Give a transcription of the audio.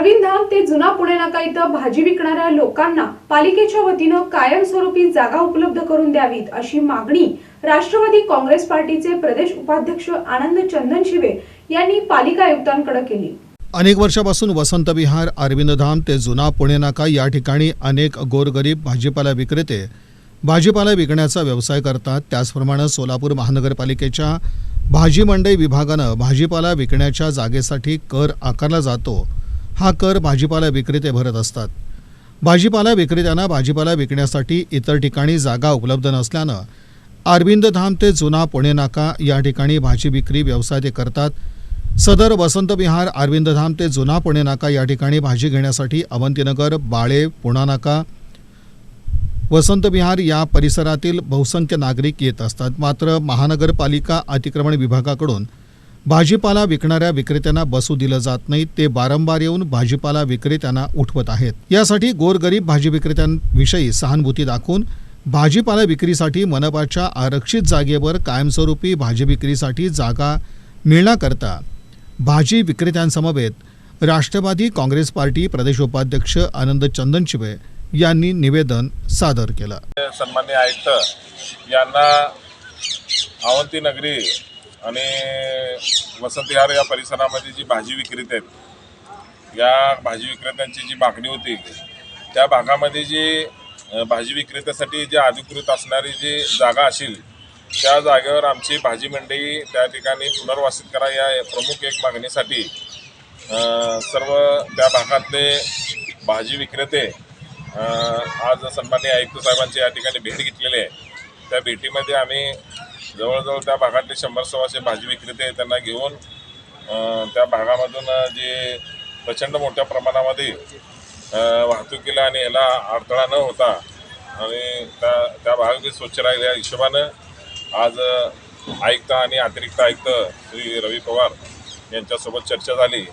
अरविंद धाम ते जुना पुणे नाका इथं भाजी विकणाऱ्या लोकांना पालिकेच्या वतीनं कायमस्वरूपी जागा उपलब्ध करून द्यावीत अशी मागणी राष्ट्रवादी काँग्रेस पार्टीचे प्रदेश उपाध्यक्ष आनंद चंदनशिवे यांनी पालिका आयुक्तांकडे केली. अनेक वर्षापासून वसंत विहार अरविंद धाम ते जुना पुणे नाका या ठिकाणी अनेक गोरगरीब भाजीपाला विक्रेते भाजीपाला विकण्याचा व्यवसाय करतात. त्याचप्रमाणे सोलापूर महानगरपालिकेच्या भाजी मंडई विभागानं भाजीपाला विकण्याच्या जागेसाठी कर आकारला जातो. हा कर भाजीपाला विक्रेते भरत असतात. भाजीपाला विक्रेत्यांना भाजीपाला विकण्यासाठी इतर ठिकाणी जागा उपलब्ध नसल्यानं अरविंद धाम ते जुना पुणे नाका या ठिकाणी भाजी विक्री व्यवसाय ते करतात. सदर वसंत विहार अरविंद धाम ते जुना पुणे नाका या ठिकाणी भाजी घेण्यासाठी अवंतीनगर बाळे पुणा नाका वसंत विहार या परिसरातील बहुसंख्य नागरिक येत असतात. मात्र महानगरपालिका अतिक्रमण विभागाकडून भाजीपाला विकणाऱ्या विक्रेत्यांना बसू दिलं जात नाही ते वारंवार येऊन भाजीपाला विक्रेत्यांना उठवत आहेत. यासाठी गोरगरीब भाजी विक्रेत्यांविषयी सहानुभूती दाखवून भाजीपाला विक्रीसाठी मनपाच्या आरक्षित जागेवर कायमस्वरूपी भाजी विक्रीसाठी जागा मिळण्याकरता भाजी विक्रेत्यांसमवेत राष्ट्रवादी काँग्रेस पार्टी प्रदेश उपाध्यक्ष आनंद चंदनशिवे यांनी निवेदन सादर केलं. सन्मान्य आयुक्त यांना अवंती नगरी आणि वसंतिहार या परिसरामध्ये जी भाजी विक्रेते आहेत या भाजी विक्रेत्यांची जी मागणी होती त्या भागामध्ये जी भाजी विक्रेत्यासाठी जी अधिकृत असणारी जी जागा असेल त्या जागेवर आमची भाजी मंडई त्या ठिकाणी पुनर्वासित करा या प्रमुख एक मागणीसाठी सर्व त्या भागातले भाजी विक्रेते आज सन्मान्य आयुक्त साहेबांची या ठिकाणी भेट घेतलेली आहे. त्या भेटीमध्ये आम्ही जवळजवळ त्या भागातले शंभर सव्वाशे भाजी विक्रेते त्यांना घेऊन त्या भागामधून जे प्रचंड मोठ्या प्रमाणामध्ये वाहतुकीला आणि याला अडथळा न होता आणि त्या त्या भाग स्वच्छ राहिल्या हिशोबानं आज आयुक्त आणि अतिरिक्त आयुक्त श्री रवी पवार यांच्यासोबत चर्चा झाली.